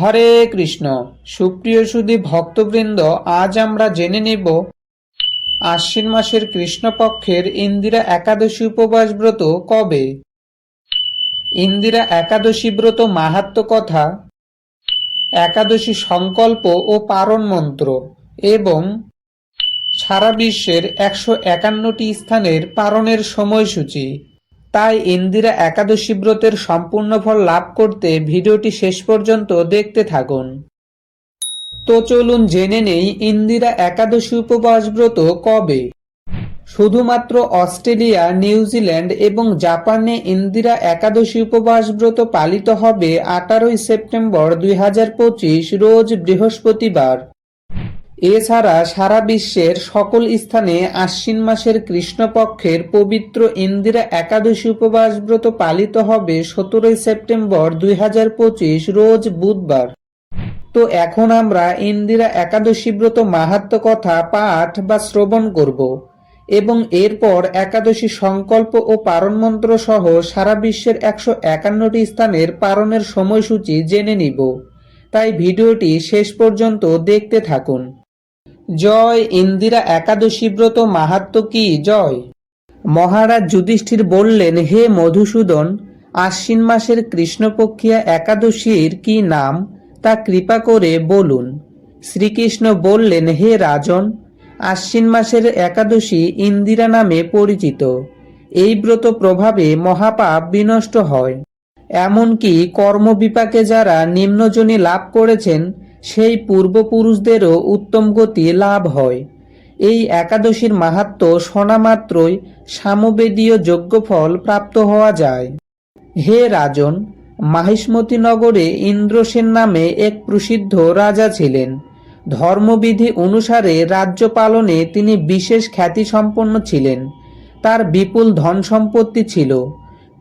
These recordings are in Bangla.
হরে কৃষ্ণ। সুপ্রিয় সুধী ভক্তবৃন্দ, আজ আমরা জেনে নেব আশ্বিন মাসের কৃষ্ণপক্ষের ইন্দিরা একাদশী উপবাস ব্রত কবে? ইন্দিরা একাদশী ব্রত মাহাত্ম কথা, একাদশী সংকল্প ও পারণ মন্ত্র এবং সারা বিশ্বের একশো একান্নটি স্থানের পারণের সময়সূচি। তাই ইন্দিরা একাদশী ব্রতের সম্পূর্ণ ফল লাভ করতে ভিডিওটি শেষ পর্যন্ত দেখতে থাকুন। তো চলুন জেনে নেই ইন্দিরা একাদশী উপবাস ব্রত কবে। শুধুমাত্র অস্ট্রেলিয়া, নিউজিল্যান্ড এবং জাপানে ইন্দিরা একাদশী উপবাস ব্রত পালিত হবে আঠারোই সেপ্টেম্বর দুই হাজার পঁচিশ, রোজ বৃহস্পতিবার। এছাড়া সারা বিশ্বের সকল স্থানে আশ্বিন মাসের কৃষ্ণপক্ষের পবিত্র ইন্দিরা একাদশী উপবাস ব্রত পালিত হবে সতেরোই সেপ্টেম্বর দুই হাজার পঁচিশ রোজ বুধবার। তো এখন আমরা ইন্দিরা একাদশী ব্রত মাহাত্ম কথা পাঠ বা শ্রবণ করব এবং এরপর একাদশী সংকল্প ও পারণ মন্ত্র সহ সারা বিশ্বের একশো একান্নটি স্থানের পারণের সময়সূচি জেনে নিব। তাই ভিডিওটি শেষ পর্যন্ত দেখতে থাকুন। জয়, ইন্দিরা একাদশী ব্রত, মাহাত্ম কি? জয়। মহারাজ যুধিষ্ঠির বললেন, হে মধুসূদন, আশ্বিন মাসের কৃষ্ণপক্ষিয়া একাদশীর কি নাম? তা কৃপা করে বলুন। শ্রীকৃষ্ণ বললেন, হে রাজন, আশ্বিন মাসের একাদশী ইন্দিরা নামে পরিচিত। এই ব্রত প্রভাবে মহাপাপ বিনষ্ট হয়। এমনকি কর্মবিপাকে যারা নিম্নজনী লাভ করেছেন সেই পূর্বপুরুষদেরও উত্তম গতি লাভ হয়। এই একাদশীর মাহাত্ম শোনা মাত্রই সামবেদীয় যজ্ঞফল প্রাপ্ত হওয়া যায়। হে রাজন মাহিষ্মতি নগরে ইন্দ্রসেন নামে এক প্রসিদ্ধ রাজা ছিলেন। ধর্মবিধি অনুসারে রাজ্য পালনে তিনি বিশেষ খ্যাতিসম্পন্ন ছিলেন। তার বিপুল ধন সম্পত্তি ছিল।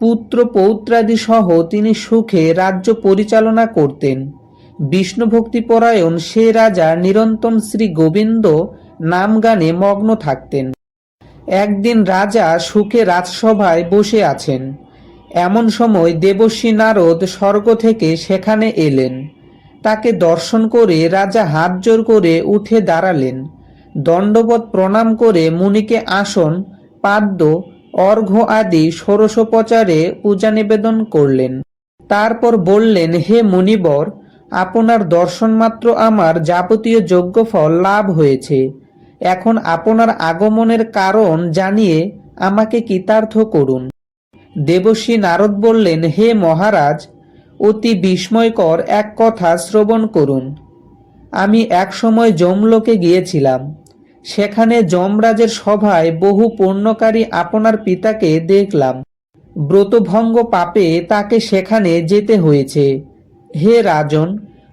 পুত্র পৌত্রাদি সহ তিনি সুখে রাজ্য পরিচালনা করতেন। বিষ্ণুভক্তিপরায়ণ সে রাজা নিরন্তন শ্রী গোবিন্দ নাম গানে মগ্ন থাকতেন। একদিন রাজা সুখে রাজসভায় বসে আছেন। এমন সময় দেবশ্রী নারদ স্বর্গ থেকে সেখানে এলেন। তাকে দর্শন করে রাজা হাত জোর করে উঠে দাঁড়ালেন। দণ্ডবত প্রণাম করে মুনিকে আসন, পাদ্য, অর্ঘ্য আদি ষোড়শোপচারে পূজা নিবেদন করলেন। তারপর বললেন, হে মুনিবর আপনার দর্শন মাত্র আমার যাবতীয় যজ্ঞফল লাভ হয়েছে। এখন আপনার আগমনের কারণ জানিয়ে আমাকে কৃতার্থ করুন। দেবশ্রী নারদ বললেন, হে মহারাজ, অতি বিস্ময়কর এক কথা শ্রবণ করুন। আমি এক সময় যমলোকে গিয়েছিলাম। সেখানে যমরাজের সভায় বহু পণ্যকারী আপনার পিতাকে দেখলাম। ব্রতভঙ্গ পাপে তাকে সেখানে যেতে হয়েছে। হে রাজন,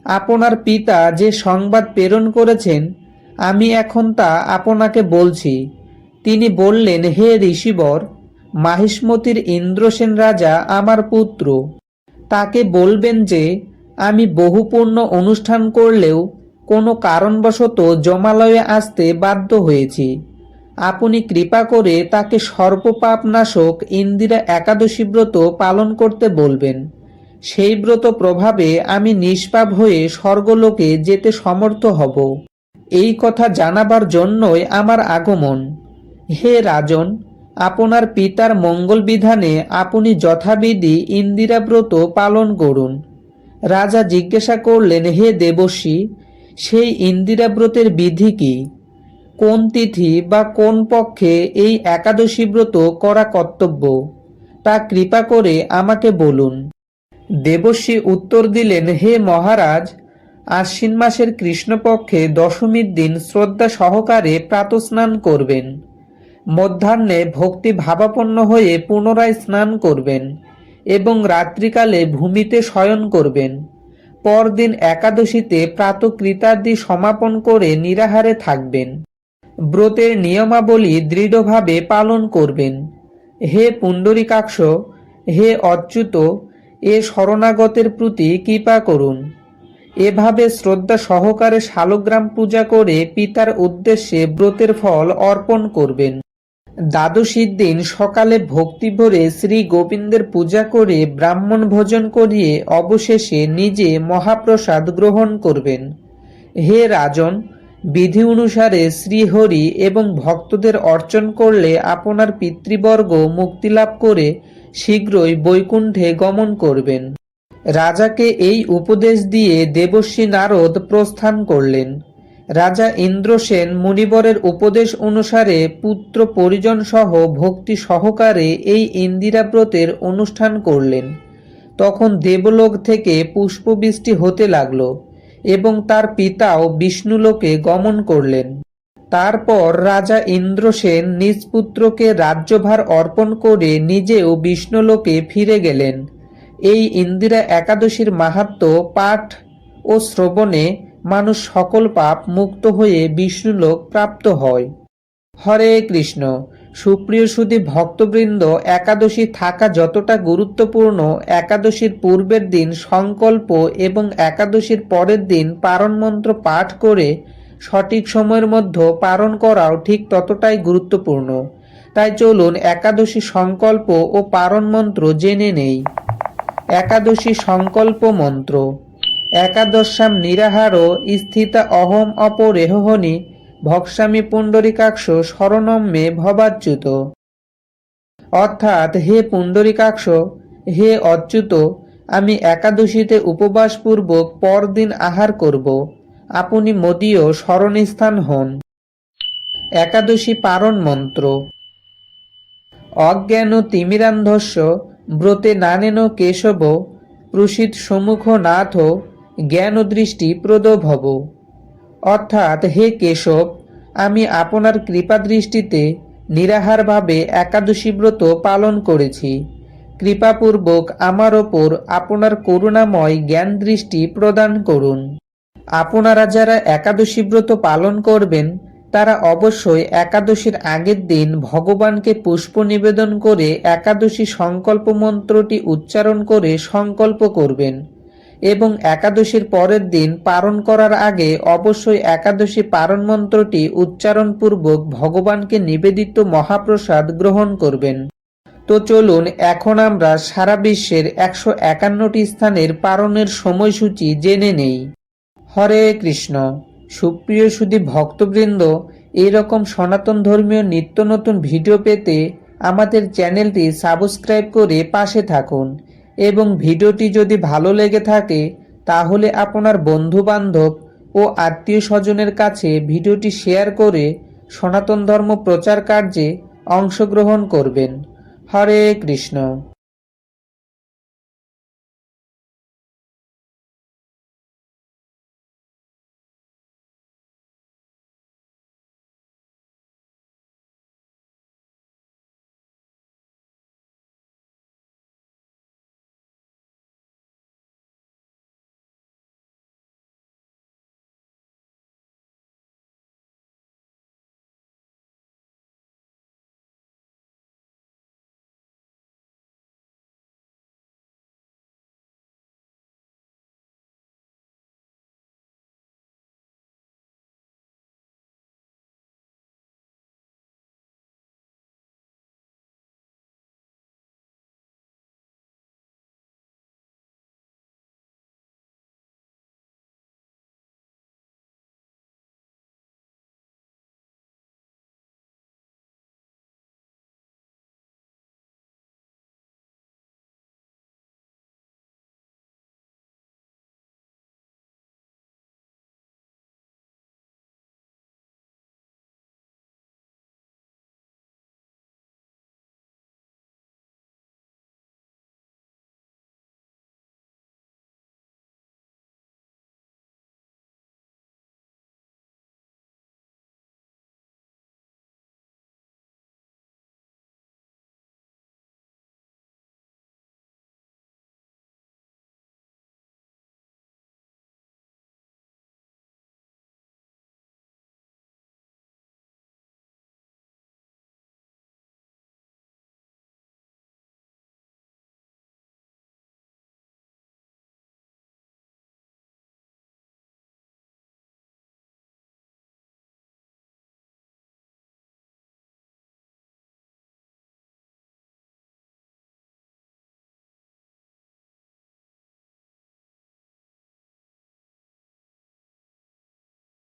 আপনার পিতা যে সংবাদ প্রেরণ করেছেন, আমি এখন তা আপনাকে বলছি। তিনি বললেন, হে ঋষিবর, মাহিষ্মতির ইন্দ্রসেন রাজা আমার পুত্র, তাকে বলবেন যে, আমি বহুপূর্ণ অনুষ্ঠান করলেও কোনো কারণবশত জমালয়ে আসতে বাধ্য হয়েছি। আপনি কৃপা করে তাকে সর্বপাপ নাশক ইন্দিরা একাদশী ব্রত পালন করতে বলবেন। সেই ব্রত প্রভাবে আমি নিষ্পাপ হয়ে স্বর্গলোকে যেতে সমর্থ হব। এই কথা জানাবার জন্যই আমার আগমন। হে রাজন, আপনার পিতার মঙ্গল বিধানে আপনি যথাবিধি ইন্দিরা ব্রত পালন করুন। রাজা জিজ্ঞাসা করলেন, হে দেবশ্রী সেই ইন্দিরা ব্রতের বিধি কি? কোন তিথি বা কোন পক্ষে এই একাদশী ব্রত করা কর্তব্য? তা কৃপা করে আমাকে বলুন। দেবশ্রী উত্তর দিলেন, হে মহারাজ, আশ্বিন মাসের কৃষ্ণপক্ষে দশমীর দিন শ্রদ্ধা সহকারে প্রাতস্নান করবেন। মধ্যাহ্নে ভক্তি ভাবাপন্ন হয়ে পুনরায় স্নান করবেন এবং রাত্রিকালে ভূমিতে শয়ন করবেন। পরদিন একাদশীতে প্রাতকৃতাদি সমাপন করে নিরাহারে থাকবেন। ব্রতের নিয়মাবলী দৃঢ়ভাবে পালন করবেন। হে পুণ্ডরিকাক্ষ, হে অচ্যুত এ শরণাগতের প্রতি কৃপা করুন। এভাবে শ্রদ্ধা সহকারে শালগ্রাম পূজা করে পিতার উদ্দেশ্যে ব্রতের ফল অর্পণ করবেন। দ্বাদশীর দিন সকালে ভক্তি ভরে শ্রী গোবিন্দের পূজা করে ব্রাহ্মণ ভোজন করিয়ে অবশেষে নিজে মহাপ্রসাদ গ্রহণ করবেন। হে রাজন, বিধি অনুসারে শ্রীহরি এবং ভক্তদের অর্চন করলে আপনার পিতৃবর্গ মুক্তিলাভ করে শীঘ্রই বৈকুণ্ঠে গমন করবেন। রাজাকে এই উপদেশ দিয়ে দেবশ্রী নারদ প্রস্থান করলেন। রাজা ইন্দ্রসেন মুনিবরের উপদেশ অনুসারে পুত্র পরিজন সহ ভক্তি সহকারে এই ইন্দিরাব্রতের অনুষ্ঠান করলেন। তখন দেবলোক থেকে পুষ্পবৃষ্টি হতে লাগল এবং তার পিতাও বিষ্ণুলোকে গমন করলেন। তারপর রাজা ইন্দ্রসেন নিজ পুত্রকে রাজ্যভার অর্পণ করে নিজেও বিষ্ণুলোকে ফিরে গেলেন। এই ইন্দিরা একাদশীর মাহাত্ম্য পাঠ ও শ্রবণে মানুষ সকল পাপ মুক্ত হয়ে বিষ্ণুলোক প্রাপ্ত হয়। হরে কৃষ্ণ। সুপ্রিয় সুদী ভক্তবৃন্দ, একাদশী থাকা যতটা গুরুত্বপূর্ণ, একাদশীর পূর্বের দিন সংকল্প এবং একাদশীর পরের দিন পারণ মন্ত্র পাঠ করে সঠিক সময়ের মধ্যে পালন করাও ঠিক ততটাই গুরুত্বপূর্ণ। তাই চলুন একাদশী সংকল্প ও পারণ মন্ত্র জেনে নেই। একাদশী সংকল্প মন্ত্র। একাদশাম নিরাহার স্থিতা অহম অপরেহনি ভক্সামী পুণ্ডরিকাক্ষ শরণম মে ভবাচ্যুত। অর্থাৎ হে পুণ্ডরিকাক্ষ, হে অচ্যুত, আমি একাদশীতে উপবাসপূর্বক পরদিন আহার করব। আপনি মদীয় স্মরণস্থান হন। একাদশী পারণ মন্ত্র। অজ্ঞান তিমিরান্ধস্য ব্রতে নানেন কেশব প্রসিদ সম্মুখ নাথ জ্ঞান দৃষ্টি প্রদ ভব অর্থাৎ, হে কেশব, আমি আপনার কৃপা দৃষ্টিতে নিরাহারভাবে একাদশী ব্রত পালন করেছি। কৃপাপূর্বক আমার ওপর আপনার করুণাময় জ্ঞান দৃষ্টি প্রদান করুন। আপনারা যারা একাদশী ব্রত পালন করবেন, তারা অবশ্যই একাদশীর আগের দিন ভগবানকে পুষ্প নিবেদন করে একাদশী সংকল্প মন্ত্রটি উচ্চারণ করে সংকল্প করবেন এবং একাদশীর পরের দিন পালন করার আগে অবশ্যই একাদশী পারণ মন্ত্রটি উচ্চারণপূর্বক ভগবানকে নিবেদিত মহাপ্রসাদ গ্রহণ করবেন। তো চলুন, এখন আমরা সারা বিশ্বের একশো একান্নটি স্থানের পারণের সময়সূচি জেনে নেই। হরে কৃষ্ণ। সুপ্রিয় সুদী ভক্তবৃন্দ, এইরকম সনাতন ধর্মীয় নিত্য নতুন ভিডিও পেতে আমাদের চ্যানেলটি সাবস্ক্রাইব করে পাশে থাকুন এবং ভিডিওটি যদি ভালো লেগে থাকে, তাহলে আপনার বন্ধু বান্ধব ও আত্মীয় স্বজনের কাছে ভিডিওটি শেয়ার করে সনাতন ধর্ম প্রচার কার্যে অংশগ্রহণ করবেন। হরে কৃষ্ণ।